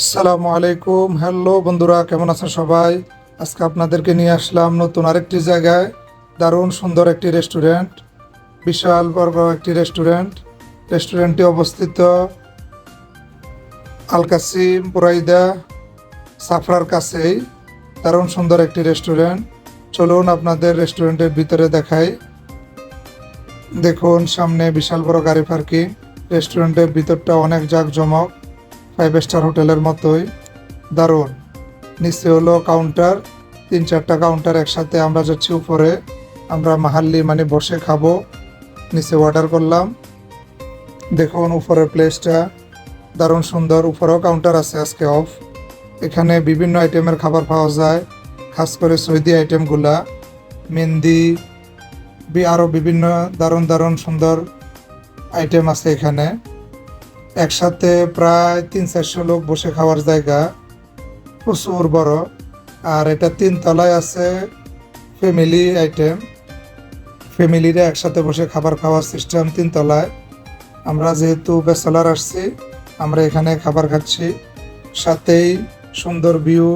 আসসালামু আলাইকুম। হ্যালো বন্ধুরা, কেমন আছেন সবাই? আজকে আপনাদেরকে নিয়ে আসলাম নতুন আরেকটি জায়গায় দারুণ সুন্দর একটি রেস্টুরেন্ট, বিশাল বর্গ একটি রেস্টুরেন্ট। রেস্টুরেন্টটি অবস্থিত আলকাসিম পুরাইদা সাফরার কাছেই। দারুণ সুন্দর একটি রেস্টুরেন্ট। চলুন আপনাদের রেস্টুরেন্টের ভিতরে দেখাই। দেখুন, সামনে বিশাল বড় গাড়ি পার্কিং। রেস্টুরেন্টের ভিতরটা অনেক জাঁকজমক। ফাইভ স্টার হোটেলের মতোই। দারুণ। নিচে হলো কাউন্টার তিন চারটা কাউন্টার একসাথে আমরা যাচ্ছি উপরে। আমরা মাহাল্লি মানে বসে খাব। নিচে অর্ডার করলাম। দেখুন উপরের প্লেসটা দারুণ সুন্দর। উপরেও কাউন্টার আছে আজকে অফ এখানে বিভিন্ন আইটেমের খাবার পাওয়া যায়। খাস করে সৌদি আইটেমগুলা মেহেন্দি আরও বিভিন্ন দারুণ দারুণ সুন্দর আইটেম আছে এখানে। একসাথে প্রায় তিন চারশো লোক বসে খাওয়ার জায়গা, প্রচুর বড়। আর এটা তিন তলায় আছে ফ্যামিলি আইটেম ফ্যামিলিরা একসাথে বসে খাবার খাওয়ার সিস্টেম তিন তলায় আমরা যেহেতু বেসালার আসছি, আমরা এখানে খাবার খাচ্ছি। সাথেই সুন্দর ভিউ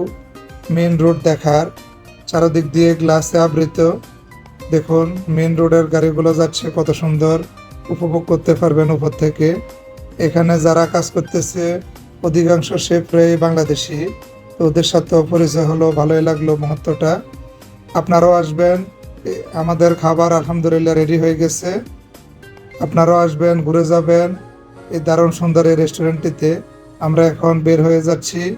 মেন রোড দেখার। চারদিক দিয়ে গ্লাসে আবৃত। দেখুন মেন রোডের গাড়িগুলো যাচ্ছে কত সুন্দর। উপভোগ করতে পারবেন উপর থেকে। এখানে যারা কাজ করতেছে, অধিকাংশ শেফরাই বাংলাদেশি। তো ওদের সাথেও পরিচয় হলো, ভালোই লাগল মুহূর্তটা। আপনারাও আসবেন। আমাদের খাবার আলহামদুলিল্লাহ রেডি হয়ে গেছে। আপনারাও আসবেন, ঘুরে যাবেন এই দারুণ সুন্দর এই রেস্টুরেন্টটিতে আমরা এখন বের হয়ে যাচ্ছি।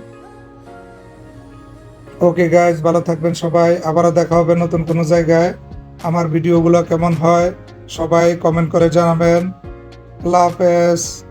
ওকে গাইজ ভালো থাকবেন সবাই। আবারও দেখা হবে নতুন কোনো জায়গায়। আমার ভিডিওগুলো কেমন হয়, সবাই কমেন্ট করে জানাবেন। আল্লাহ হাফেজ।